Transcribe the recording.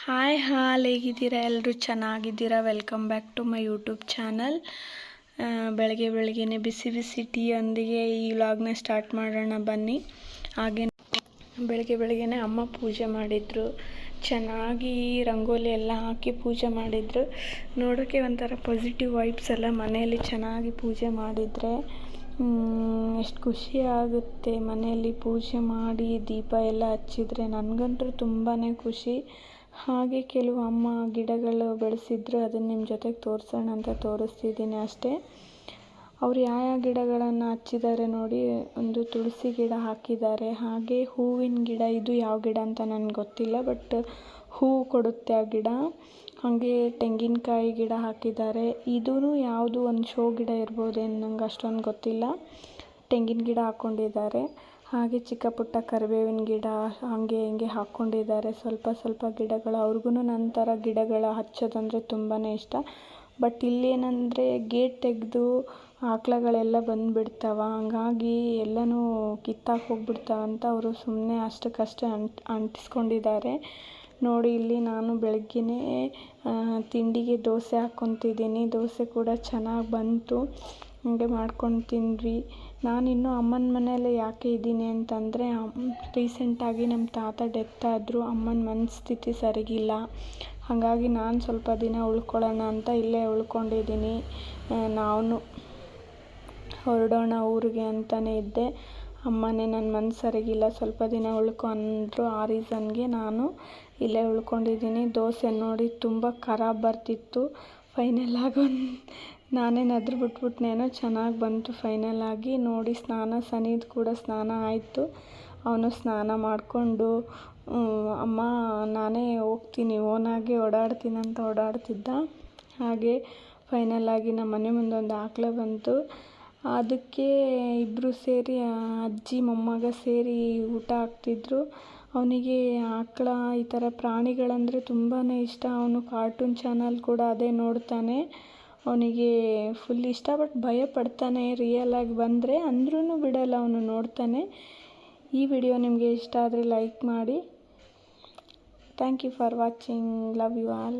Hi ಹಾಲ್ ಹೇಗಿದ್ದೀರಾ? ಎಲ್ಲರೂ ಚೆನ್ನಾಗಿದ್ದೀರಾ? Welcome back to my YouTube channel ಬೆಳಗ್ಗೆ ಬೆಳಗ್ಗೆನೆ ಬಿಸಿ ಬಿಸಿ ಟೀಯೊಂದಿಗೆ ಈ ವ್ಲಾಗ್ನ ಸ್ಟಾರ್ಟ್ ಮಾಡೋಣ ಬನ್ನಿ. ಹಾಗೆ ಬೆಳಗ್ಗೆ ಬೆಳಗ್ಗೆನೆ ಅಮ್ಮ ಪೂಜೆ ಮಾಡಿದರು. ಚೆನ್ನಾಗಿ ರಂಗೋಲಿ ಎಲ್ಲ ಹಾಕಿ ಪೂಜೆ ಮಾಡಿದರು. ನೋಡೋಕ್ಕೆ ಒಂಥರ ಪಾಸಿಟಿವ್ ವೈಬ್ಸ್ ಎಲ್ಲ ಮನೆಯಲ್ಲಿ ಚೆನ್ನಾಗಿ ಪೂಜೆ ಮಾಡಿದರೆ ಎಷ್ಟು ಖುಷಿ ಆಗುತ್ತೆ ಮನೆಯಲ್ಲಿ ಪೂಜೆ ಮಾಡಿ ದೀಪ ಎಲ್ಲ ಹಚ್ಚಿದ್ರೆ. ನನಗಂತೂ ತುಂಬಾ ಖುಷಿ. ಹಾಗೆ ಕೆಲವು ಅಮ್ಮ ಗಿಡಗಳು ಬೆಳೆಸಿದ್ರು, ಅದನ್ನು ನಿಮ್ಮ ಜೊತೆಗೆ ತೋರಿಸೋಣ ಅಂತ ತೋರಿಸ್ತಿದ್ದೀನಿ ಅಷ್ಟೇ. ಅವ್ರು ಯಾವ ಯಾವ ಗಿಡಗಳನ್ನು ಹಚ್ಚಿದ್ದಾರೆ ನೋಡಿ ಒಂದು ತುಳಸಿ ಗಿಡ ಹಾಕಿದ್ದಾರೆ ಹಾಗೆ ಹೂವಿನ ಗಿಡ, ಇದು ಯಾವ ಗಿಡ ಅಂತ ನನಗೆ ಗೊತ್ತಿಲ್ಲ, ಬಟ್ ಹೂವು ಕೊಡುತ್ತೆ ಆ ಗಿಡ. ಹಾಗೆ ತೆಂಗಿನಕಾಯಿ ಗಿಡ ಹಾಕಿದ್ದಾರೆ ಇದೂ ಯಾವುದು ಒಂದು ಶೋ ಗಿಡ ಇರ್ಬೋದೇನು ನಂಗೆ ಅಷ್ಟೊಂದು ಗೊತ್ತಿಲ್ಲ. ತೆಂಗಿನ ಗಿಡ ಹಾಕ್ಕೊಂಡಿದ್ದಾರೆ ಹಾಗೆ ಚಿಕ್ಕ ಪುಟ್ಟ ಕರಿಬೇವಿನ ಗಿಡ ಹಾಗೆ ಹಿಂಗೆ ಹಾಕ್ಕೊಂಡಿದ್ದಾರೆ. ಸ್ವಲ್ಪ ಸ್ವಲ್ಪ ಗಿಡಗಳು. ಅವ್ರಿಗೂ ನನ್ನ ಥರ ಗಿಡಗಳ ಹಚ್ಚೋದಂದರೆ ತುಂಬಾ ಇಷ್ಟ. ಬಟ್ ಇಲ್ಲೇನಂದರೆ ಗೇಟ್ ತೆಗೆದು ಆಕಳುಗಳೆಲ್ಲ ಬಂದುಬಿಡ್ತಾವ. ಹಂಗಾಗಿ ಎಲ್ಲನೂ ಕಿತ್ತಾಕಿ ಹೋಗ್ಬಿಡ್ತಾವಂತ ಅವರು ಸುಮ್ಮನೆ ಅಷ್ಟಕ್ಕಷ್ಟೇ ಅಂಟ್ ಅಂಟಿಸ್ಕೊಂಡಿದ್ದಾರೆ. ನೋಡಿ, ಇಲ್ಲಿ ನಾನು ಬೆಳಗ್ಗೆನೇ ತಿಂಡಿಗೆ ದೋಸೆ ಹಾಕ್ಕೊತಿದ್ದೀನಿ. ದೋಸೆ ಕೂಡ ಚೆನ್ನಾಗಿ ಬಂತು. ಹಾಗೆ ಮಾಡ್ಕೊಂಡು ತಿಂದ್ವಿ ನಾನಿನ್ನೂ ಅಮ್ಮನ ಮನೆಯಲ್ಲೇ ಯಾಕೆ ಇದ್ದೀನಿ ಅಂತಂದರೆ ರೀಸೆಂಟಾಗಿ ನಮ್ಮ ತಾತ ಡೆತ್ ಆದರು ಅಮ್ಮನ ಮನಸ್ಥಿತಿ ಸರಿಗಿಲ್ಲ. ಹಾಗಾಗಿ ನಾನು ಸ್ವಲ್ಪ ದಿನ ಉಳ್ಕೊಳ್ಳೋಣ ಅಂತ ಇಲ್ಲೇ ಉಳ್ಕೊಂಡಿದ್ದೀನಿ. ನಾನು ಹೊರಡೋಣ ಊರಿಗೆ ಅಂತಲೇ ಇದ್ದೆ. ಅಮ್ಮನೇ ನನ್ನ ಮನ್ಸು ಸರಿಗಿಲ್ಲ, ಸ್ವಲ್ಪ ದಿನ ಉಳ್ಕೊ ಅಂದರು ಆ ರೀಸನ್ಗೆ ನಾನು ಇಲ್ಲೇ ಉಳ್ಕೊಂಡಿದ್ದೀನಿ. ದೋಸೆ ನೋಡಿ ತುಂಬ ಖರಾಬ್ ಬರ್ತಿತ್ತು. ಫೈನಲ್ ಆಗಿ ಒಂದು ನಾನೇ ನದ್ರು ಬಿಟ್ಬಿಟ್ನೇನೋ ಚೆನ್ನಾಗಿ ಬಂತು ಫೈನಲ್ ಆಗಿ ನೋಡಿ ಸ್ನಾನ, ಸನಿದು ಕೂಡ ಸ್ನಾನ ಆಯಿತು. ಅವನು ಸ್ನಾನ ಮಾಡಿಕೊಂಡು ಅಮ್ಮ, ನಾನೇ ಹೋಗ್ತೀನಿ ಓನಾಗೆ ಓಡಾಡ್ತೀನಿ ಓಡಾಡ್ತಿದ್ದ. ಹಾಗೆ ಫೈನಲ್ ಆಗಿ ನಮ್ಮ ಮನೆ ಮುಂದೆ ಒಂದು ಆಕಳ ಬಂತು. ಅದಕ್ಕೆ ಇಬ್ಬರು ಸೇರಿ ಅಜ್ಜಿ, ಮೊಮ್ಮಗ ಸೇರಿ ಊಟ ಹಾಕ್ತಿದ್ರು. ಅವನಿಗೆ ಆಕಳ, ಈ ಥರ ಪ್ರಾಣಿಗಳಂದರೆ ತುಂಬಾ ಇಷ್ಟ. ಅವನು ಕಾರ್ಟೂನ್ ಚಾನಲ್ ಕೂಡ ಅದೇ ನೋಡ್ತಾನೆ. ಅವನಿಗೆ ಫುಲ್ ಇಷ್ಟ ಬಟ್ ಭಯ ಪಡ್ತಾನೆ ರಿಯಲಾಗಿ ಬಂದರೆ ಅಂದ್ರೂ ಬಿಡೋಲ್ಲ ಅವನು ನೋಡ್ತಾನೆ. ಈ ವಿಡಿಯೋ ನಿಮಗೆ ಇಷ್ಟ ಆದರೆ ಲೈಕ್ ಮಾಡಿ. Thank you for watching love you all